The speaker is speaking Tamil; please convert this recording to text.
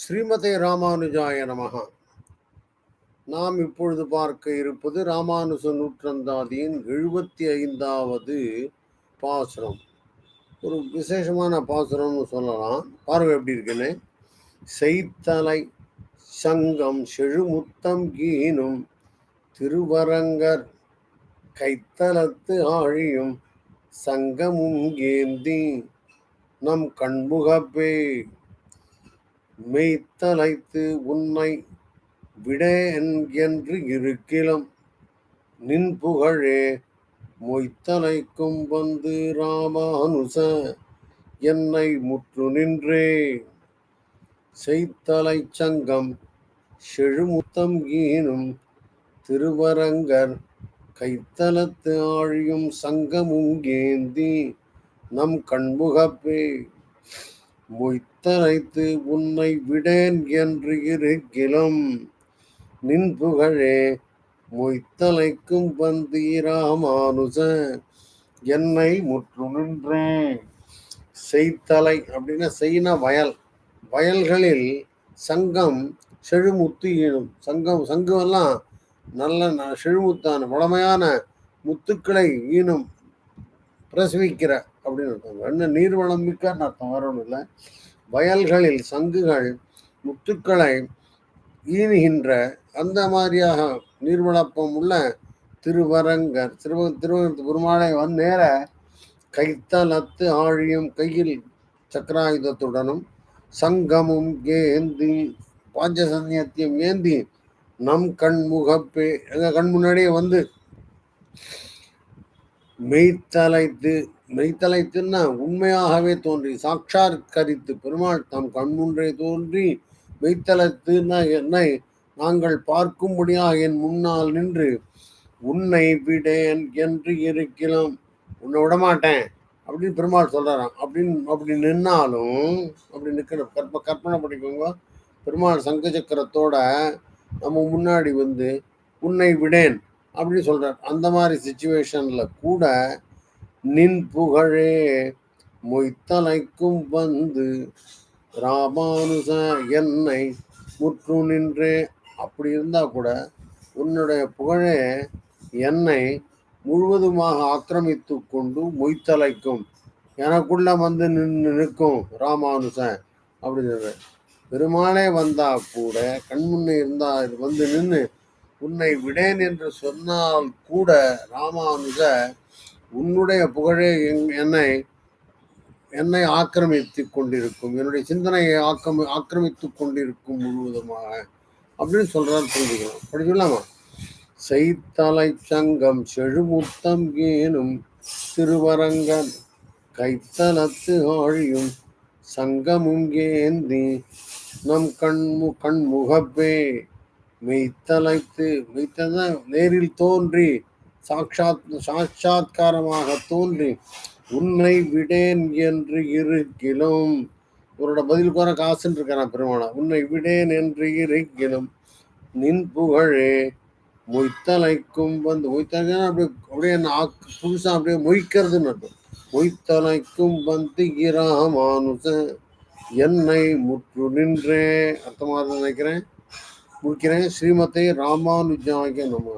ஸ்ரீமதே ராமானுஜாய நமகா நாம் இப்பொழுது பார்க்க இருப்பது ராமானுஜ நூற்றந்தாதியின் எழுபத்தி ஐந்தாவது பாசுரம். ஒரு விசேஷமான பாசுரம்னு சொல்லலாம். பார்வை எப்படி இருக்குன்னு? செய்தலை சங்கம் செழுமுத்தம் கீனும் திருவரங்கர் கைத்தலத்து ஆழியும் சங்கமும் ஏந்தி நம் கண்முகப்பே. மெய்த்தலைத்து உன்னை விட என்று இருக்கிலம். நின் புகழே மொய்த்தலைக்கும் வந்து ராமானுச என்னை முற்று நின்றே. செய்தலை சங்கம் செழுமுத்தம் ஈனும் திருவரங்கர் கைத்தலத்து ஆழியும் சங்கமுங்கேந்தி நம் கண்முகப்பே. மொய்த்தனைத்து உன்னை விடேன் என்று இருக்கிலும் நின் புகழே மொய்த்தலைக்கும் வந்தீராமானுச என்னை முற்று நின்றேன் செய்தலை அப்படின்னா செய்ன வயல். வயல்களில் சங்கம் செழுமுத்து ஈனும். சங்கம் சங்கம் எல்லாம் நல்ல ந- செழுமுத்தான வளமையான முத்துக்களை ஈனும் பிரசவிக்கிற அப்படின்னு அர்த்தம் என்ன நீர்வளம் மிக்கன்னு அர்த்தம் வேற ஒன்றும் இல்லை. வயல்களில் சங்குகள் முத்துக்களை ஈனுகின்ற அந்த மாதிரியாக நீர்வளப்பம் உள்ள திருவரங்கர் திருவ திருவரங்கத்து பெருமாளை வந்து நேர கைத்தலத்து ஆழியும் கையில் சக்கராயுதத்துடனும் சங்கமும் ஏந்தி பாஞ்சசன்யத்தையும் ஏந்தி நம் கண் முகப்பே எங்கள் கண் முன்னாடியே வந்து மெய்த்தலைத்து மெய்த்தலைத்துன்னா உண்மையாகவே தோன்றி சாட்சாத்கரித்து பெருமாள் தம் கண்முன்றே தோன்றி மெய்த்தலைத்துன்னா என்னை நாங்கள் பார்க்கும்படியாக என் முன்னால் நின்று உன்னை விடேன் என்று இருக்கலாம் உன்னை விடமாட்டேன். அப்படின்னு பெருமாள் சொல்றாராம். அப்படின்னு அப்படி நின்னாலும் அப்படி நிற்கிற கற்ப கற்பனை பண்ணிக்கோங்க. பெருமாள் சங்க சக்கரத்தோட நம்ம முன்னாடி வந்து உன்னை விடேன். அப்படின்னு சொல்றார். அந்த மாதிரி சுச்சுவேஷனில் கூட நின் புகழே மொய்த்தலைக்கும் வந்து ராமானுஜ என்னை முற்று நின்றே. அப்படி இருந்தா கூட உன்னுடைய புகழே என்னை முழுவதுமாக ஆக்கிரமித்து கொண்டு மொய்த்தலைக்கும். எனக்குள்ள வந்து நின்று நிற்கும் ராமானுஜன் அப்படின்னு பெருமாளே வந்தா கூட கண்முன்னே இருந்தா வந்து நின்று உன்னை விடேன் என்று சொன்னால் கூட ராமானுஜ உன்னுடைய புகழே என்னை என்னை ஆக்கிரமித்து கொண்டிருக்கும். என்னுடைய சிந்தனையை ஆக்கிரமி ஆக்கிரமித்துக் கொண்டிருக்கும் முழுவதுமாக அப்படின்னு சொல்றாரு புரிஞ்சுக்கலாம். அப்படி சொல்லாமா செய்தலை சங்கம் செழுமுத்தம் ஏனும் திருவரங்கன் கைத்தலத்து ஆழியும் சங்கமும் ஏந்தி நம் கண்மு கண்முகப்பே மெய்த்தலைத்து மெய்த்தத நேரில் தோன்றி சாட்சாத் சாட்சாத்காரமாக தோன்றி உன்னை விடேன் என்று இருக்கிலும் இவரோட பதில் கூற காசுன்னு இருக்கிறான் பெருமானா. உன்னை விடேன் என்று இருக்கிலும் நின் புகழே மொய்த்தலைக்கும் வந்து மொய்த்தலைக்கும் அப்படியே அப்படியே என்ன ஆக்கு புதுசா அப்படியே மொய்க்கிறதுன்னு அர்த்தம். மொய்த்தலைக்கும் வந்து இராமானுச என்னை முற்று நின்றே அர்த்தமாக நினைக்கிறேன். முடிக்கிறேன். ஸ்ரீமத்தை ராமானுஜாய நம்ம